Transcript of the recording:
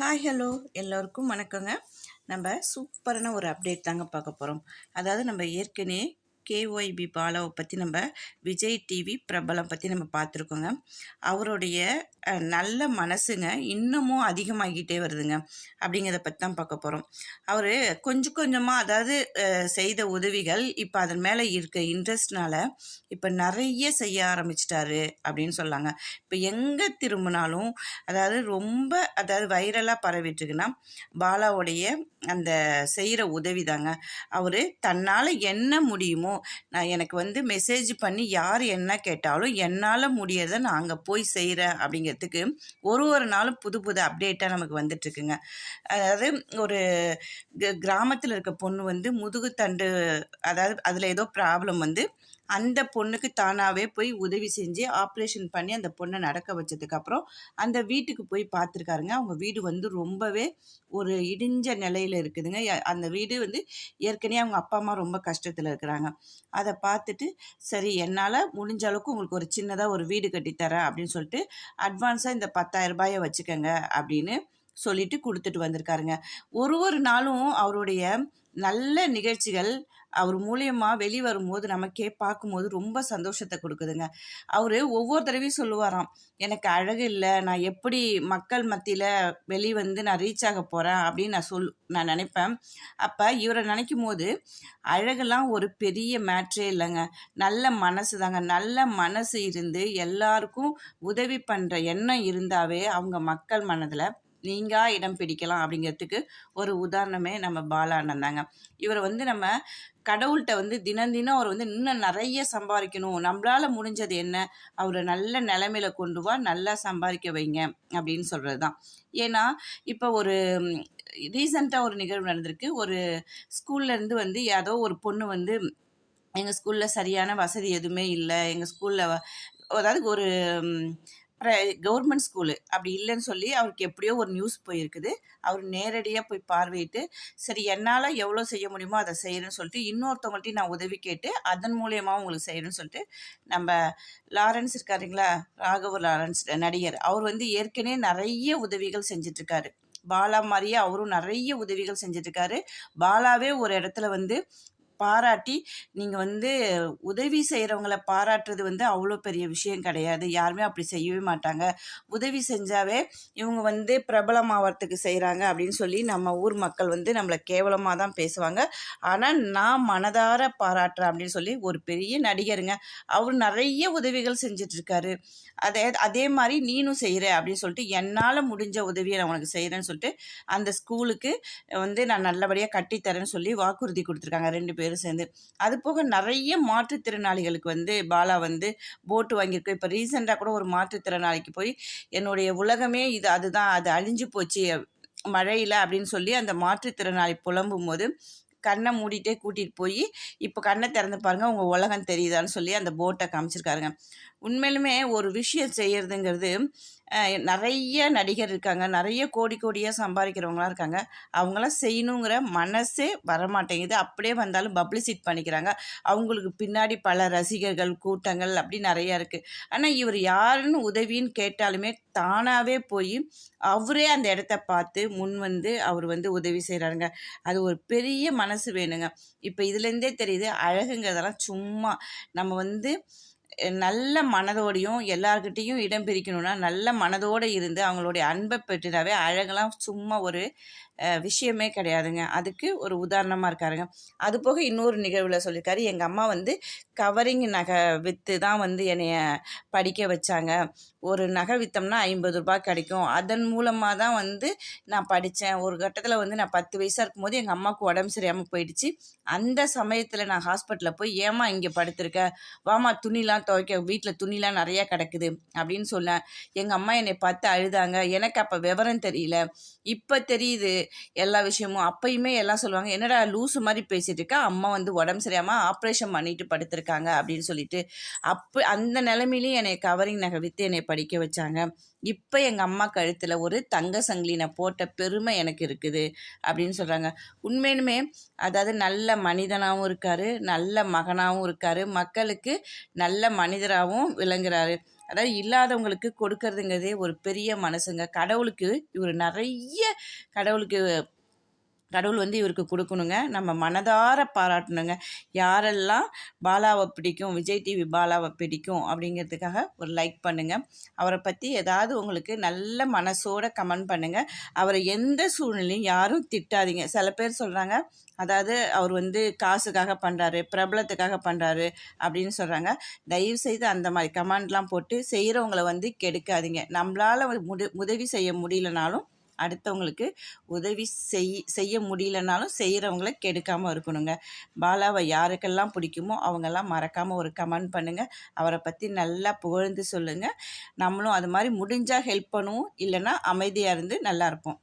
Hi hello எல்லோருக்கும் வணக்கங்க. நம்ம சூப்பரான ஒரு அப்டேட் தாங்க பார்க்க போகிறோம் அதாவது நம்ம ஏற்கனவே கேஒய்பி பாலாவை பற்றி நம்ம விஜய் டிவி பிரபலம் பற்றி நம்ம பார்த்துருக்கோங்க அவருடைய நல்ல மனசுங்க இன்னமும் அதிகமாகிட்டே வருதுங்க. அப்படிங்கிறத பற்றி தான் பார்க்க போகிறோம் அவர் கொஞ்சம் கொஞ்சமாக அதாவது செய்த உதவிகள் இப்போ அதன் மேலே இருக்க இன்ட்ரெஸ்ட்னால இப்போ நிறைய செய்ய ஆரம்பிச்சிட்டாரு அப்படின்னு சொல்லாங்க. இப்போ எங்கே திரும்பினாலும் அதாவது ரொம்ப அதாவது வைரலாக பரவிட்டுருக்குன்னா பாலாவுடைய அந்த செய்கிற உதவி தாங்க அவர் தன்னால் என்ன முடியுமோ நான் எனக்கு வந்து மெசேஜ் பண்ணி யார் என்ன கேட்டாலும் என்னால் முடியறதை நான் அங்கே போய் செய்கிறேன் அப்படிங்கிறதுக்கு ஒரு ஒரு நாளும் புது புது அப்டேட்டாக நமக்கு வந்துட்டுருக்குங்க. அதாவது ஒரு கிராமத்தில் இருக்க பொண்ணு வந்து முதுகுத்தண்டு அதாவது அதில் ஏதோ ப்ராப்ளம் வந்து அந்த பொண்ணுக்கு தானாகவே போய் உதவி செஞ்சு ஆப்ரேஷன் பண்ணி அந்த பொண்ணை நடக்க வச்சதுக்கப்புறம் அந்த வீட்டுக்கு போய் பார்த்துருக்காருங்க. அவங்க வீடு வந்து ரொம்பவே ஒரு இடிஞ்ச நிலையில் இருக்குதுங்க. அந்த வீடு வந்து ஏற்கனவே அவங்க அப்பா அம்மா ரொம்ப கஷ்டத்தில் இருக்கிறாங்க. அதை பார்த்துட்டு சரி என்னால் முடிஞ்ச அளவுக்கு உங்களுக்கு ஒரு சின்னதாக ஒரு வீடு கட்டித்தரேன் அப்படின்னு சொல்லிட்டு அட்வான்ஸாக இந்த 10000 ரூபாயை வச்சுக்கோங்க அப்படின்னு சொல்லிட்டு கொடுத்துட்டு வந்திருக்காருங்க. ஒரு ஒரு நாளும் அவருடைய நல்ல நிகழ்ச்சிகள் அவர் மூலியமா வெளிவரும்போது நமக்கே பார்க்கும்போது ரொம்ப சந்தோஷத்தை கொடுக்குதுங்க. அவர் ஒவ்வொரு தடவையும் சொல்லுவாராம் எனக்கு அழகு இல்லை நான் எப்படி மக்கள் மத்தியில் வெளியே வந்து நான் ரீச் ஆக போகிறேன் அப்படின்னு நான் சொல் நான் நினைப்பேன். அப்போ இவரை நினைக்கும் போது அழகெல்லாம் ஒரு பெரிய மேட்ரே இல்லைங்க. நல்ல மனசு தாங்க. நல்ல மனசு இருந்து எல்லாருக்கும் உதவி பண்ணுற எண்ணம் இருந்தாவே அவங்க மக்கள் மனதில் நீங்கா இடம் பிடிக்கலாம் அப்படிங்கிறதுக்கு ஒரு உதாரணமே நம்ம பாலா அண்ணன் தாங்க. இவரை வந்து நம்ம கடவுள்கிட்ட வந்து தினம் தினம் அவர் வந்து இன்னும் நிறைய சம்பாதிக்கணும். நம்மளால முடிஞ்சது என்ன? அவரை நல்ல நிலைமையில கொண்டு வா நல்லா சம்பாதிக்க வைங்க அப்படின்னு சொல்கிறது தான் ஏன்னா இப்போ ஒரு ரீசண்டாக ஒரு நிகழ்வு நடந்திருக்கு. ஒரு ஸ்கூல்லேருந்து வந்து ஏதோ ஒரு பொண்ணு வந்து எங்கள் ஸ்கூலில் சரியான வசதி எதுவுமே இல்லை. எங்கள் ஸ்கூலில் அதாவது ஒரு கவர்மெண்ட் ஸ்கூலு அப்படி இல்லைன்னு சொல்லி அவருக்கு எப்படியோ ஒரு நியூஸ் போயிருக்குது. அவர் நேரடியாக போய் பார்வையிட்டு சரி என்னால் எவ்வளோ செய்ய முடியுமோ அதை செய்கிறேன்னு சொல்லிட்டு இன்னொருத்தவங்கள்ட்டையும் நான் உதவி கேட்டு அதன் மூலியமாக உங்களுக்கு செய்கிறேன்னு சொல்லிட்டு நம்ம லாரன்ஸ் இருக்காருங்களா? ராகவ லாரன்ஸ் நடிகர். அவர் வந்து ஏற்கனவே நிறைய உதவிகள் செஞ்சிட்ருக்காரு. பாலா மாதிரியே அவரும் நிறைய உதவிகள் செஞ்சிட்ருக்காரு. பாலாவே ஒரு இடத்துல வந்து பாராட்டி நீங்கள் வந்து உதவி செய்கிறவங்கள பாராட்டுறது வந்து அவ்வளோ பெரிய விஷயம் கிடையாது. யாருமே அப்படி செய்யவே மாட்டாங்க. உதவி செஞ்சாவே இவங்க வந்து பிரபலமாகறதுக்கு செய்கிறாங்க அப்படின்னு சொல்லி நம்ம ஊர் மக்கள் வந்து நம்மளை கேவலமாக தான் பேசுவாங்க. ஆனால் நான் மனதார பாராட்டுறேன் அப்படின்னு சொல்லி ஒரு பெரிய நடிகருங்க. அவர் நிறைய உதவிகள் செஞ்சிட்ருக்காரு. அதே அதே மாதிரி நீனும் செய்கிற அப்படின்னு சொல்லிட்டு என்னால் முடிஞ்ச உதவியை நான் உனக்கு செய்கிறேன்னு சொல்லிட்டு அந்த ஸ்கூலுக்கு வந்து நான் நல்லபடியாக கட்டித்தரேன்னு சொல்லி வாக்குறுதி கொடுத்துருக்காங்க ரெண்டு பேரும். சேர்ந்து அது போக நிறைய மாற்றுத்திறனாளிகளுக்கு வந்து பாலா வந்து போட்டு வாங்கியிருக்கு. இப்போ ரீசெண்டாக கூட ஒரு மாற்றுத்திறனாளிக்கு போய் என்னுடைய உலகமே இது அதுதான் அது அழிஞ்சு போச்சு மழையில் அப்படின்னு சொல்லி அந்த மாற்றுத்திறனாளி புலம்பும் போது கண்ணை மூடிட்டே கூட்டிகிட்டு போய் இப்போ கண்ணை திறந்து பாருங்கள் உங்கள் உலகம் தெரியுதான்னு சொல்லி அந்த போட்டை காமிச்சிருக்காருங்க. உண்மையிலுமே ஒரு விஷயம் செய்கிறதுங்கிறது நிறைய நடிகர் இருக்காங்க. நிறைய கோடி கோடியாக சம்பாதிக்கிறவங்களாம் இருக்காங்க. அவங்களாம் செய்யணுங்கிற மனசே வரமாட்டேங்குது. அப்படியே வந்தாலும் பப்ளிசிட் பண்ணிக்கிறாங்க. அவங்களுக்கு பின்னாடி பல ரசிகர்கள் கூட்டங்கள் அப்படி நிறையா இருக்குது ஆனால் இவர் யாருன்னு உதவின்னு கேட்டாலுமே தானாகவே போய் அவரே அந்த இடத்த பார்த்து முன் வந்து அவர் வந்து உதவி செய்கிறாருங்க அது ஒரு பெரிய மனசு வேணுங்க. இப்போ இதுலேருந்தே தெரியுது அழகுங்கிறதெல்லாம் சும்மா நம்ம வந்து நல்ல மனதோடையும் எல்லார்கிட்டேயும் இடம் பிரிக்கணும்னா நல்ல மனதோடு இருந்து அவங்களுடைய அன்பை பெற்றுனாவே அழகெல்லாம் சும்மா ஒரு விஷயமே கிடையாதுங்க. அதுக்கு ஒரு உதாரணமாக இருக்காருங்க. அது போக இன்னொரு நிகழ்வில் சொல்லியிருக்காரு எங்கள் அம்மா வந்து கவரிங் நகை விற்று தான் வந்து என்னைய படிக்க வச்சாங்க. ஒரு நகை விற்றோம்னா ஐம்பது ரூபாய் கிடைக்கும். அதன் மூலமாக தான் வந்து நான் படித்தேன் ஒரு கட்டத்தில் வந்து நான் பத்து வயசாக இருக்கும்போது எங்கள் அம்மாவுக்கு உடம்பு சரியாமல் போயிடுச்சு. அந்த சமயத்தில் நான் ஹாஸ்பிட்டலில் போய் ஏமா இங்கே படுத்திருக்க? வாமா துணிலாம் துவைக்க வீட்டில் துணிலாம் நிறையா கிடக்குது அப்படின்னு சொன்னேன் எங்கள் அம்மா என்னை பார்த்து அழுதாங்க. எனக்கு அப்போ விவரம் தெரியல. இப்போ தெரியுது எல்லா விஷயமும். அப்பயுமே எல்லாம் சொல்லுவாங்க என்னடா லூசு மாதிரி பேசிகிட்டு இருக்கா? அம்மா வந்து உடம்பு சரியாமல் ஆப்ரேஷன் பண்ணிட்டு படுத்திருக்காங்க அப்படின்னு சொல்லிட்டு அப்போ அந்த நிலமையிலையும் என்னை கவரிங் நகை விற்று என்னை படிக்க வச்சாங்க. இப்போ எங்கள் அம்மா கழுத்தில் ஒரு தங்க சங்கிலி நான் போட்ட பெருமை எனக்கு இருக்குது அப்படின்னு சொல்கிறாங்க உண்மையிலுமே அதாவது நல்ல மனிதனாகவும் இருக்கார் நல்ல மகனாகவும் இருக்கார். மக்களுக்கு நல்ல மனிதராகவும் விளங்குறாரு. அதாவது இல்லாதவங்களுக்கு கொடுக்கறதுங்கிறதே ஒரு பெரிய மனசுங்க. கடவுளுக்கு இவர் நிறைய கடவுளுக்கு கடவுள் வந்து இவருக்கு கொடுக்கணுங்க நம்ம மனதார பாராட்டணுங்க யாரெல்லாம் பாலாவை பிடிக்கும் விஜய் டிவி பாலாவை பிடிக்கும் அப்படிங்கிறதுக்காக ஒரு லைக் பண்ணுங்கள் அவரை பற்றி ஏதாவது உங்களுக்கு நல்ல மனசோட கமெண்ட் பண்ணுங்கள் அவரை எந்த சூழ்நிலையும் யாரும் திட்டாதீங்க சில பேர் சொல்கிறாங்க அதாவது அவர் வந்து காசுக்காக பண்ணுறாரு பிரபலத்துக்காக பண்ணுறாரு அப்படின்னு சொல்கிறாங்க தயவு செய்து அந்த மாதிரி கமெண்ட்லாம் போட்டு செய்கிறவங்கள வந்து கெடுக்காதீங்க நம்மளால் முடி உதவி செய்ய முடியலனாலும் அடுத்தவங்களுக்கு உதவி செய் செய்ய முடியலனாலும் செய்கிறவங்கள கெடுக்காமல் இருக்கணுங்க. பாலாவை யாருக்கெல்லாம் பிடிக்குமோ அவங்கெல்லாம் மறக்காமல் ஒரு கமெண்ட் பண்ணுங்கள் அவரை பற்றி நல்லா புகழ்ந்து சொல்லுங்கள் நம்மளும் அது மாதிரி முடிஞ்சால் ஹெல்ப் பண்ணுவோம். இல்லைன்னா அமைதியாக இருந்து நல்லா இருப்போம்.